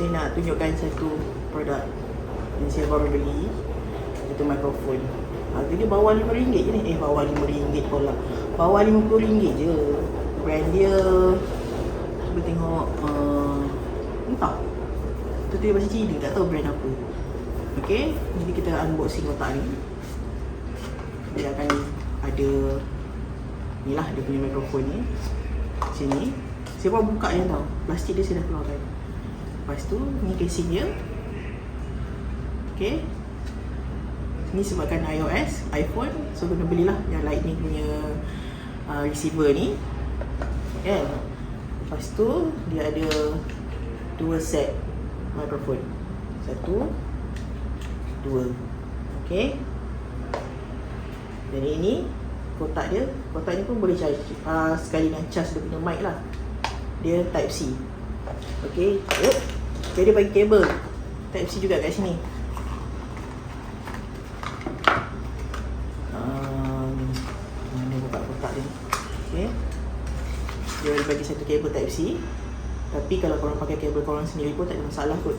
saya nak tunjukkan satu produk yang saya baru beli. Itu mikrofon Harga dia bawah RM5 je ni. Eh bawah RM5 pula. Bawah RM50 je. Brand dia Cuba tengok uh, Entah. Tu dia bahasa Cina tak tahu brand apa. Okay Jadi kita unboxing kotak ni. Dia akan ada Ni lah dia punya mikrofon ni. Sini. Saya buka je tau. Plastik dia saya dah keluarkan Lepas tu ni casing dia Okay. Ni sebabkan iOS, iPhone. So kena belilah yang lightning punya uh, receiver ni. Kan Lepas tu dia ada Dua set mikrofon Satu Dua. Okay. Dan ini Kotak dia. Kotak ni pun boleh charge uh, Sekali dengan charge dia punya mic lah. Dia type C. Okay. Yep. Dia bagi kabel. Type C juga kat sini. Um, Mana buka kotak dia Okay Dia bagi satu kabel type C. Tapi kalau korang pakai kabel korang sendiri pun tak ada masalah kot.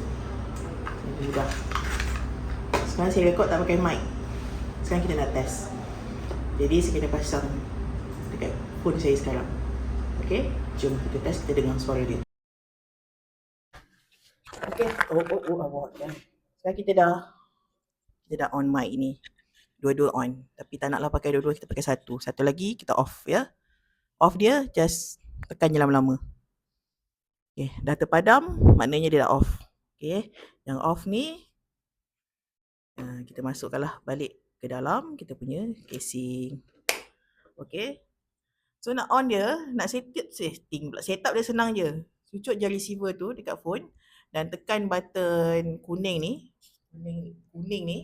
Itu juga Sekarang saya rekod tak pakai mic. Sekarang kita nak test. Jadi saya kena pasang Dekat phone saya sekarang. Okay Jom kita test kita dengar suara dia Okay. Oh oh oh awak ya. Sekarang kita dah Kita dah on mic ni. Dua-dua on. Tapi tak naklah pakai dua-dua Kita pakai satu. Satu lagi kita off ya. Off dia Just tekan je lama-lama. Okay Dah terpadam Maknanya dia dah off. Okay Yang off ni uh, Kita masukkanlah balik ke dalam Kita punya casing. Okay. So nak on dia Nak Setting pula. Setup dia senang je. Cucuk je receiver tu Dekat phone Dan tekan button kuning ni Kuning, kuning ni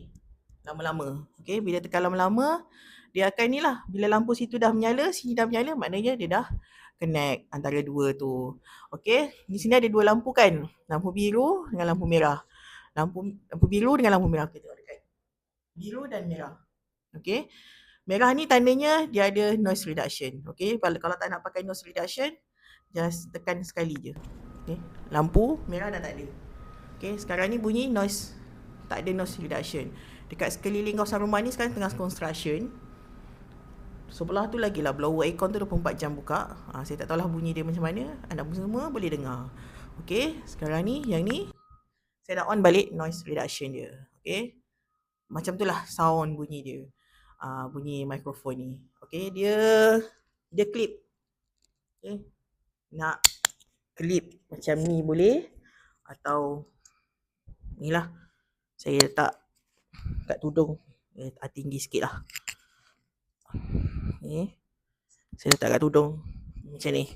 lama-lama. Okey, bila tekan lama-lama, dia akan ni lah. Bila lampu situ dah menyala, sini dah menyala, maknanya dia dah connect antara dua tu. Okey, di sini ada dua lampu kan? Lampu biru dengan lampu merah. Lampu lampu biru dengan lampu merah. Kita tengok dekat. Biru dan merah. Okey. Merah ni tandanya dia ada noise reduction. Okey, kalau kalau tak nak pakai noise reduction, just tekan sekali je. Okey, lampu merah dah tak ada. Okey, sekarang ni bunyi noise tak ada noise reduction. Dekat sekeliling kawasan rumah ni sekarang tengah construction. Sebelah tu lagi lah blower aircon tu 24 jam buka. Ha, saya tak tahulah bunyi dia macam mana. Anda semua boleh dengar. Okay, sekarang ni yang ni saya dah on balik noise reduction dia. Okay. Macam tu lah sound bunyi dia. Uh, bunyi mikrofon ni. Okay, dia dia clip. Okay. Nak clip macam ni boleh. Atau ni lah. Saya letak kat tudung. Eh, tinggi sikit lah. Ni saya letak kat tudung. Macam ni.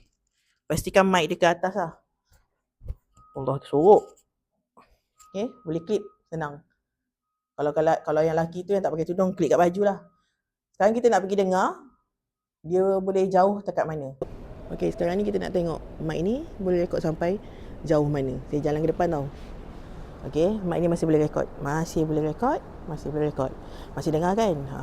Pastikan mic dia ke atas lah. Allah tersorok okay, boleh clip senang. Kalau, kalau kalau yang lelaki tu yang tak pakai tudung klik kat baju lah. Sekarang kita nak pergi dengar dia boleh jauh dekat mana Okay, sekarang ni kita nak tengok mic ni boleh rekod sampai jauh mana. Saya jalan ke depan tau. Okay, mic ni masih boleh rekod. Masih boleh rekod. Masih boleh rekod. Masih dengar kan? Ha.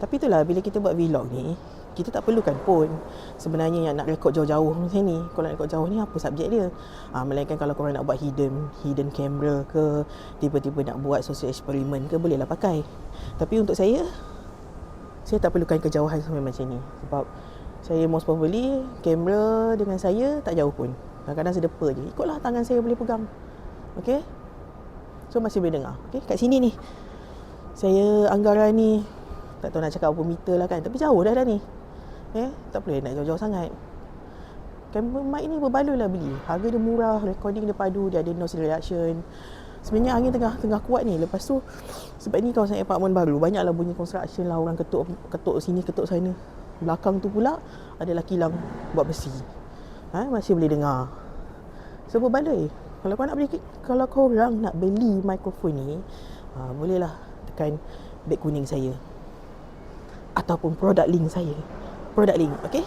Tapi itulah bila kita buat vlog ni, kita tak perlukan pun sebenarnya yang nak rekod jauh-jauh macam ni. Kalau nak rekod jauh ni apa subjek dia? Ha, melainkan kalau korang nak buat hidden hidden camera ke, tiba-tiba nak buat social eksperimen ke, bolehlah pakai. Tapi untuk saya, saya tak perlukan kejauhan sampai macam ni. Sebab saya most probably kamera dengan saya tak jauh pun. Kadang-kadang sedepa je. Ikutlah tangan saya boleh pegang. Okay? So masih boleh dengar. Okay, kat sini ni. Saya anggaran ni tak tahu nak cakap apa meter lah kan. Tapi jauh dah dah ni. Eh, tak boleh nak jauh-jauh sangat. Camera mic ni berbaloi lah beli. Harga dia murah, recording dia padu, dia ada noise reduction. Sebenarnya angin tengah tengah kuat ni. Lepas tu sebab ni kawasan apartment baru, banyaklah bunyi construction lah orang ketuk ketuk sini, ketuk sana. Belakang tu pula adalah kilang buat besi. Ha, masih boleh dengar. So berbaloi kalau kau nak beli kalau kau orang nak beli mikrofon ni uh, bolehlah tekan beg kuning saya ataupun produk link saya produk link okey